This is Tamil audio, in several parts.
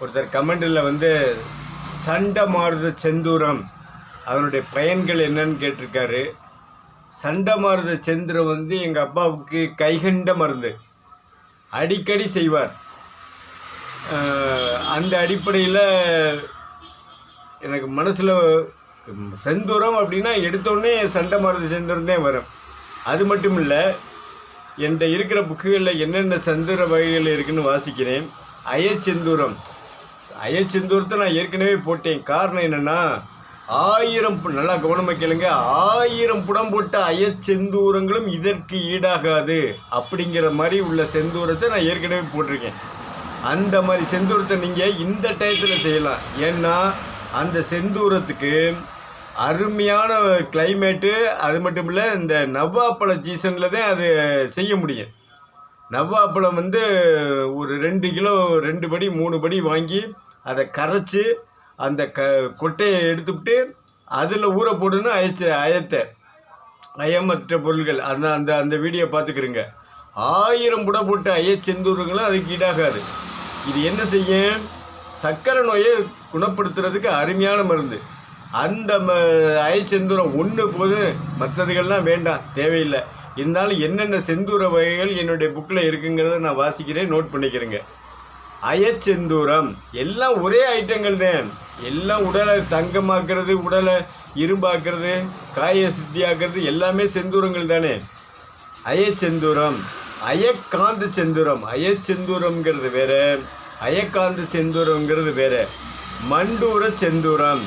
ஒருத்தர் கமெண்டில் வந்து சண்டை மாறுத செந்தூரம். அதனுடைய பயன்கள் என்னன்னு கேட்டிருக்காரு. சண்டை மாறுத செந்தூரம் வந்து எங்கள் அப்பாவுக்கு கைகண்ட மருந்து. அடிக்கடி செய்வார். அந்த அடிப்படையில் எனக்கு மனசில் செந்தூரம் அப்படின்னா எடுத்தோடனே சண்டை மாறுத செந்தூரம் தான் வரும். அது மட்டும் இல்லை என்கிட்ட இருக்கிற புக்குகளில் என்னென்ன செந்தூர வகைகள் இருக்குதுன்னு வாசிக்கிறேன். அயச்செந்தூரம். அயச்செந்தூரத்தை நான் ஏற்கனவே போட்டேன். காரணம் என்னென்னா ஆயிரம் நல்லா கவனமாக கேளுங்க. ஆயிரம் புடம் போட்ட அயச்செந்தூரங்களும் இதற்கு ஈடாகாது. அப்படிங்கிற மாதிரி உள்ள செந்தூரத்தை நான் ஏற்கனவே போட்டிருக்கேன். அந்த மாதிரி செந்தூரத்தை நீங்கள் இந்த டயத்தில் செய்யலாம். ஏன்னா அந்த செந்தூரத்துக்கு அருமையான கிளைமேட்டு அது மட்டும் இல்லை இந்த நவ்வாப்பழ சீசனில் தான் அது செய்ய முடியும். நவ்வாப்பழம் வந்து ஒரு ரெண்டு கிலோ ரெண்டு படி மூணு படி வாங்கி அதை கரைச்சி அந்த க கொட்டையை எடுத்துவிட்டு அதில் ஊற போடுன்னு அயச்ச அயத்தை. அயமற்ற பொருள்கள். அந்த அந்த அந்த வீடியோ பார்த்துக்கிறங்க ஆயிரம் புட அய செந்தூருங்களும் அதுக்கு ஈடாகாது. இது என்ன செய்யும்? சர்க்கரை நோயை குணப்படுத்துறதுக்கு அருமையான மருந்து. அந்த ம அயச்செந்தூரம் ஒன்று போதும் மற்றதுகள்லாம் வேண்டாம் தேவையில்லை. இருந்தாலும் என்னென்ன செந்தூர வகைகள் என்னுடைய புக்கில் இருக்குங்கிறத நான் வாசிக்கிறேன் நோட் பண்ணிக்கிறேங்க. அயச்செந்தூரம். எல்லாம் ஒரே ஐட்டங்கள் தான். எல்லாம் உடலை தங்கமாக்குறது உடலை இரும்பாக்குறது காய சித்தியாக்குறது எல்லாமே செந்தூரங்கள் தானே. அயச்செந்தூரம். அயக்காந்த செந்தூரம். அயச்செந்தூரம்ங்கிறது வேற. அயக்காந்த செந்தூரம்ங்கிறது வேற. மண்டூர செந்தூரம்.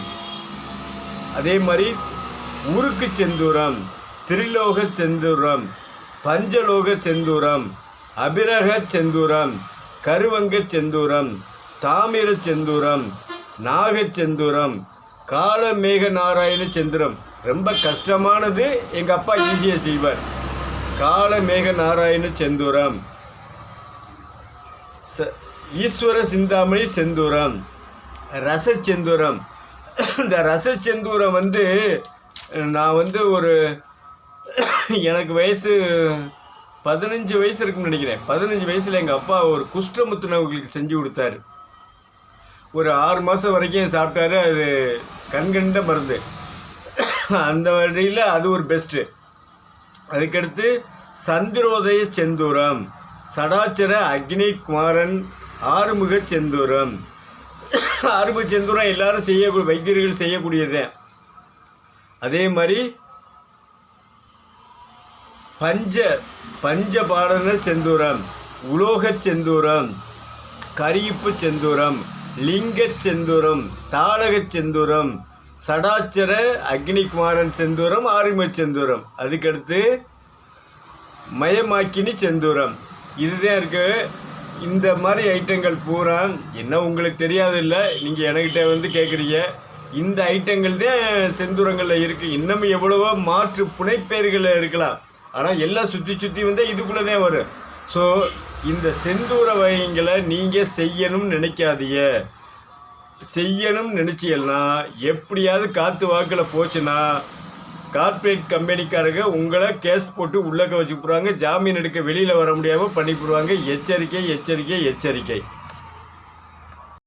அதே மாதிரி உருக்கு செந்தூரம் திரிலோக செந்தூரம் பஞ்சலோக செந்தூரம் அபிரக செந்தூரம் கருவங்க செந்தூரம் தாமிர செந்தூரம் நாகச் செந்தூரம் காலமேக நாராயண செந்தூரம். ரொம்ப கஷ்டமானது எங்கள் அப்பா ஈஸியாக செய்வார். காலமேக நாராயண செந்தூரம். ச ஈஸ்வர சிந்தாமணி செந்தூரம். ரசச்செந்தூரம் இந்த ரசச்செந்தூரம் வந்து நான் வந்து ஒரு எனக்கு வயசு பதினஞ்சு வயசு இருக்குன்னு நினைக்கிறேன். பதினஞ்சு வயசில் எங்கள் அப்பா ஒரு குஷ்டமுத்துணவுகளுக்கு செஞ்சு கொடுத்தாரு. ஒரு ஆறு மாதம் வரைக்கும் சாப்பிட்டாரு. அது கண்கண்ட மருந்து. அந்த வழியில் அது ஒரு பெஸ்ட்டு அதுக்கடுத்து சந்திரோதய செந்தூரம் சடாச்சர அக்னி குமாரன் ஆறுமுக செந்தூரம். ஆறுமுக செந்தூரம் எல்லாரும் செய்யக்கூடிய வைத்தியர்கள் செய்யக்கூடியது. அதே மாதிரி பஞ்ச பஞ்சபாடன செந்தூரம் உலோகச் செந்தூரம் கரியிப்பு செந்தூரம் லிங்கச் செந்தூரம் தாளகச் செந்தூரம் சடாச்சர அக்னிகுமாரன் செந்தூரம் ஆறுமுக செந்தூரம். அதுக்கடுத்து மயமாக்கினி செந்தூரம். இதுதான் இருக்கு. இந்த மாதிரி ஐட்டங்கள் பூரா என்ன உங்களுக்கு தெரியாதில்ல நீங்கள் என்கிட்ட வந்து கேட்குறீங்க இந்த ஐட்டங்கள் தான் செந்தூரங்களில் இருக்குது இன்னமும் எவ்வளவோ மாற்று புனைப்பெயர்களில் இருக்கலாம். ஆனால் எல்லாம் சுற்றி சுற்றி வந்து இதுக்குள்ளே தான் வரும். ஸோ இந்த செந்தூர வகைங்களை நீங்கள் செய்யணும்னு நினைக்காதீங்க. செய்யணும்னு நினச்சிங்கன்னா எப்படியாவது காற்று வாக்கில் போச்சுன்னா கார்ப்பரேட் கம்பெனிக்காரங்க உங்களை கேஸ் போட்டு உள்ளக்க வச்சு போடுவாங்க ஜாமீன் எடுக்க வெளியில் வர முடியாமல் பண்ணி போடுவாங்க எச்சரிக்கை எச்சரிக்கை எச்சரிக்கை.